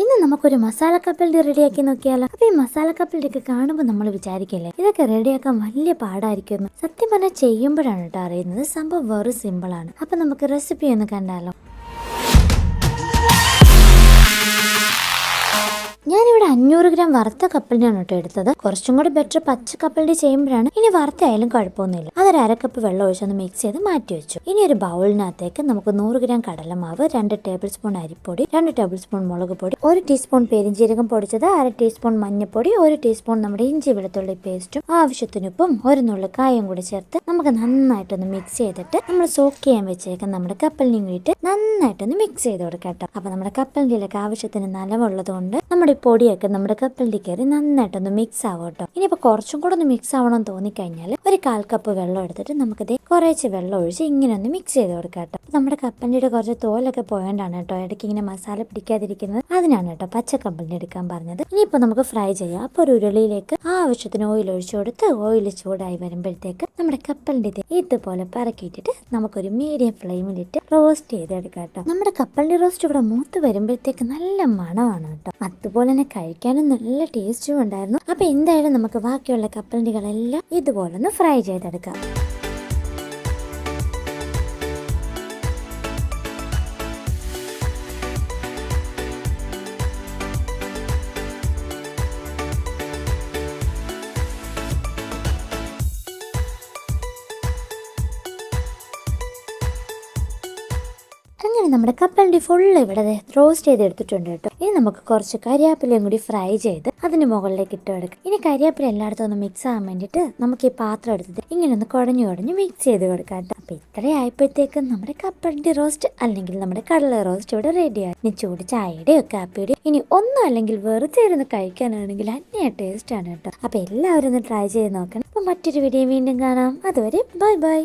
ഇന്ന് നമുക്കൊരു മസാല കപ്പലിന്റെ റെഡിയാക്കി നോക്കിയാലോ? അപ്പൊ ഈ മസാല കപ്പലിന്റെ ഒക്കെ കാണുമ്പോൾ നമ്മൾ വിചാരിക്കില്ലേ? ഇതൊക്കെ റെഡിയാക്കാൻ വലിയ പാടായിരിക്കും സത്യം പറഞ്ഞാൽ ചെയ്യുമ്പോഴാണ് കേട്ടോ അറിയുന്നത്. സംഭവം വെറും സിമ്പിൾ ആണ്. അപ്പൊ നമുക്ക് റെസിപ്പി ഒന്ന് കണ്ടാലോ? ഞാനിവിടെ അഞ്ഞൂറ് ഗ്രാം വറുത്ത കപ്പലിനാണ് കേട്ടോ എടുത്തത്. കുറച്ചും കൂടി ബെറ്റർ പച്ച കപ്പലിന്റെ ചെയ്യുമ്പോഴാണ്. ഇനി വറുത്തായാലും കുഴപ്പമൊന്നുമില്ല. അതൊരു അരക്കപ്പ് വെള്ളം ഒഴിച്ചൊന്ന് മിക്സ് ചെയ്ത് മാറ്റി വെച്ചു. ഇനി ഒരു ബൗളിനകത്തേക്ക് നമുക്ക് നൂറ് ഗ്രാം കടലമാവ് രണ്ട് ടേബിൾ സ്പൂൺ അരിപ്പൊടി രണ്ട് ടേബിൾ സ്പൂൺ മുളക് പൊടി ഒരു ടീസ്പൂൺ പെരിഞ്ചീരകം പൊടിച്ചത് അര ടീസ്പൂൺ മഞ്ഞൾപ്പൊടി ഒരു ടീസ്പൂൺ നമ്മുടെ ഇഞ്ചി വെളുത്തുള്ളി പേസ്റ്റും ആവശ്യത്തിന് ഉപ്പും ഒരു നുള്ളു കായം കൂടി ചേർത്ത് നമുക്ക് നന്നായിട്ടൊന്ന് മിക്സ് ചെയ്തിട്ട് നമ്മൾ സോക്ക് ചെയ്യാൻ വെച്ചേക്കാം നമ്മുടെ കപ്പലിനെയും കൂടിയിട്ട് നന്നായിട്ടൊന്ന് മിക്സ് ചെയ്ത് കൊടുക്കാം കേട്ടോ. അപ്പൊ നമ്മുടെ കപ്പലിന്റെയിലൊക്കെ ആവശ്യത്തിന് നനവുള്ളത് കൊണ്ട് നമ്മുടെ പൊടിയൊക്കെ നമ്മുടെ കപ്പലിൽ കയറി നന്നായിട്ടൊന്ന് മിക്സ് ആവും കേട്ടോ. ഇനിയിപ്പോൾ കുറച്ചും കൂടെ ഒന്ന് മിക്സ് ആവണമെന്ന് തോന്നിക്കഴിഞ്ഞാൽ ഒരു കാൽ കപ്പ് വെള്ളം എടുത്തിട്ട് നമുക്കിത് കുറേശ്ശെ വെള്ളം ഒഴിച്ച് ഇങ്ങനെ ഒന്ന് മിക്സ് ചെയ്ത് കൊടുക്കാം കേട്ടോ. നമ്മുടെ കപ്പലിന്റെ കുറച്ച് തോലൊക്കെ പോയതുകൊണ്ടാണ് കേട്ടോ. ഇടയ്ക്ക് ഇങ്ങനെ മസാല പിടിക്കാതിരിക്കുന്നത് അതിനാണ് കേട്ടോ പച്ച കപ്പലിന്റെ എടുക്കാൻ പറഞ്ഞത്. ഇനിയിപ്പോൾ നമുക്ക് ഫ്രൈ ചെയ്യാം. അപ്പോൾ ഒരു ഉരുളിയിലേക്ക് ആവശ്യത്തിന് ഓയിൽ ഒഴിച്ചു കൊടുത്ത് ഓയിൽ ചൂടായി വരുമ്പോഴത്തേക്ക് നമ്മുടെ കപ്പലിന്റെ ഇത് ഇതുപോലെ പറക്കിയിട്ടിട്ട് നമുക്കൊരു മീഡിയം ഫ്ലെയിമിലിട്ട് റോസ്റ്റ് ചെയ്തെടുക്കാം കേട്ടോ. നമ്മുടെ കപ്പലിന്റെ റോസ്റ്റ് ഇവിടെ മൂത്ത് വരുമ്പോഴത്തേക്ക് നല്ല മണമാണ് കേട്ടോ. അതുപോലെ തന്നെ കഴിക്കാനും നല്ല ടേസ്റ്റും ഉണ്ടായിരുന്നു. അപ്പോൾ എന്തായാലും നമുക്ക് ബാക്കിയുള്ള കപ്പലിന്റെകളെല്ലാം ഇതുപോലെ ഒന്ന് ഫ്രൈ ചെയ്തെടുക്കാം. അങ്ങനെ നമ്മുടെ കപ്പലിന്റെ ഫുൾ ഇവിടെ റോസ്റ്റ് ചെയ്ത് എടുത്തിട്ടുണ്ട് കേട്ടോ. ഇനി നമുക്ക് കുറച്ച് കരിയാപ്പിലയും കൂടി ഫ്രൈ ചെയ്ത് അതിന് മുകളിലേക്ക് ഇട്ട് കൊടുക്കാം. ഇനി കരിയാപ്പില എല്ലായിടത്തും ഒന്ന് മിക്സ് ആകാൻ വേണ്ടിയിട്ട് നമുക്ക് ഈ പാത്രം എടുത്തിട്ട് ഇങ്ങനെ ഒന്ന് കുഴഞ്ഞു കുഴഞ്ഞ് മിക്സ് ചെയ്ത് കൊടുക്കാം കേട്ടോ. അപ്പൊ ഇത്രയായപ്പോഴത്തേക്കും നമ്മുടെ കപ്പലിന്റെ റോസ്റ്റ് അല്ലെങ്കിൽ നമ്മുടെ കടല റോസ്റ്റ് ഇവിടെ റെഡിയായി ഇനി ചൂട് ചായയുടെയോ കാപ്പിയുടെയോ ഇനി ഒന്നും അല്ലെങ്കിൽ വെറുതെ ഇരുന്ന് കഴിക്കാനാണെങ്കിൽ അന്യ ടേസ്റ്റ് ആണ് കേട്ടോ. അപ്പൊ എല്ലാവരും ഒന്ന് ട്രൈ ചെയ്ത് നോക്കണം. അപ്പൊ മറ്റൊരു വീഡിയോ വീണ്ടും കാണാം. അതുവരെ ബൈ ബൈ